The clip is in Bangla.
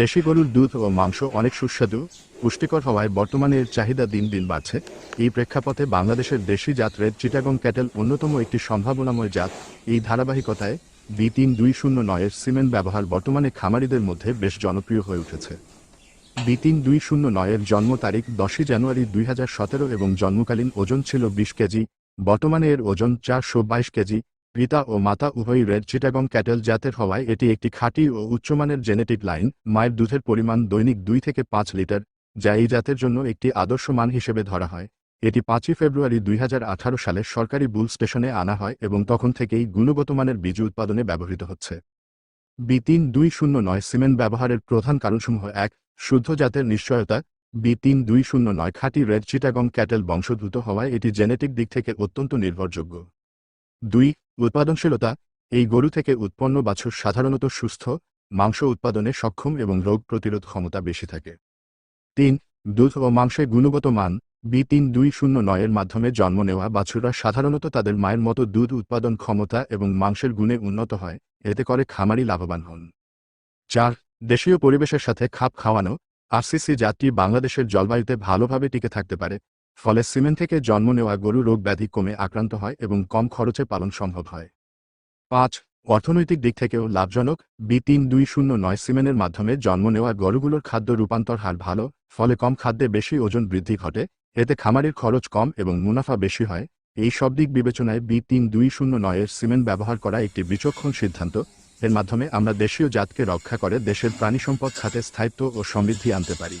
দেশি গরুর দুধ ও মাংস অনেক সুস্বাদু, পুষ্টিকর হওয়ায় বর্তমানে এর চাহিদা দিন দিন বাড়ছে। এই প্রেক্ষাপটে বাংলাদেশের দেশি জাত রেড চিটাগং ক্যাটেল অন্যতম একটি সম্ভাবনাময় জাত। এই ধারাবাহিকতায় বি তিন দুই শূন্য নয়ের সিমেন্ট ব্যবহার বর্তমানে খামারিদের মধ্যে বেশ জনপ্রিয় হয়ে উঠেছে। বি তিন দুই শূন্য নয়ের জন্ম তারিখ দশই জানুয়ারি দুই হাজার সতেরো এবং জন্মকালীন ওজন ছিল বিশ কেজি, বর্তমানে এর ওজন চারশো বাইশ কেজি। পিতা ও মাতা উভয়ই রেড চিটাগং ক্যাটেল জাতের হওয়ায় এটি একটি খাঁটি ও উচ্চমানের জেনেটিক লাইন, মায়ের দুধের পরিমাণ দৈনিক দুই থেকে পাঁচ লিটার, যা এই জাতের জন্য একটি আদর্শ মান হিসেবে ধরা হয়। এটি পাঁচই ফেব্রুয়ারি দুই হাজার আঠারো সালে সরকারি বুল স্টেশনে আনা হয় এবং তখন থেকেই গুণগত মানের বীজ উৎপাদনে ব্যবহৃত হচ্ছে। বি তিন দুই শূন্য নয় সিমেন্ট ব্যবহারের প্রধান কারণসমূহ এক, শুদ্ধ জাতের নিশ্চয়তা। বি তিন দুই শূন্য নয় খাঁটি রেড চিটাগং ক্যাটেল বংশোদ্ভূত হওয়ায় এটি জেনেটিক দিক থেকে অত্যন্ত নির্ভরযোগ্য। দুই, উৎপাদনশীলতা। এই গরু থেকে উৎপন্ন বাছুর সাধারণত সুস্থ, মাংস উৎপাদনে সক্ষম এবং রোগ প্রতিরোধ ক্ষমতা বেশি থাকে। তিন, দুধ ও মাংসের গুণগত মান, বি তিন দুই শূন্য নয়ের মাধ্যমে জন্ম নেওয়া বাছুররা সাধারণত তাদের মায়ের মতো দুধ উৎপাদন ক্ষমতা এবং মাংসের গুণে উন্নত হয়, এতে করে খামারি লাভবান হন। চার, দেশীয় পরিবেশের সাথে খাপ খাওয়ানো, আরসিসি জাতটি বাংলাদেশের জলবায়ুতে ভালোভাবে টিকে থাকতে পারে। ফলে সিমেন্ট থেকে জন্ম নেওয়া গরু রোগ ব্যাধি কমে আক্রান্ত হয় এবং কম খরচে পালন সম্ভব হয়। পাঁচ, অর্থনৈতিক দিক থেকেও লাভজনক। বি তিন দুই শূন্য নয় সিমেন্টের মাধ্যমে জন্ম নেওয়া গরুগুলোর খাদ্য রূপান্তর হার ভালো, ফলে কম খাদ্যে বেশি ওজন বৃদ্ধি ঘটে, এতে খামারের খরচ কম এবং মুনাফা বেশি হয়। এই সব দিক বিবেচনায় বি তিন দুই শূন্য নয়ের সিমেন্ট ব্যবহার করা একটি বিচক্ষণ সিদ্ধান্ত। এর মাধ্যমে আমরা দেশীয় জাতকে রক্ষা করে দেশের প্রাণী সম্পদ খাতে স্থায়িত্ব ও সমৃদ্ধি আনতে পারি।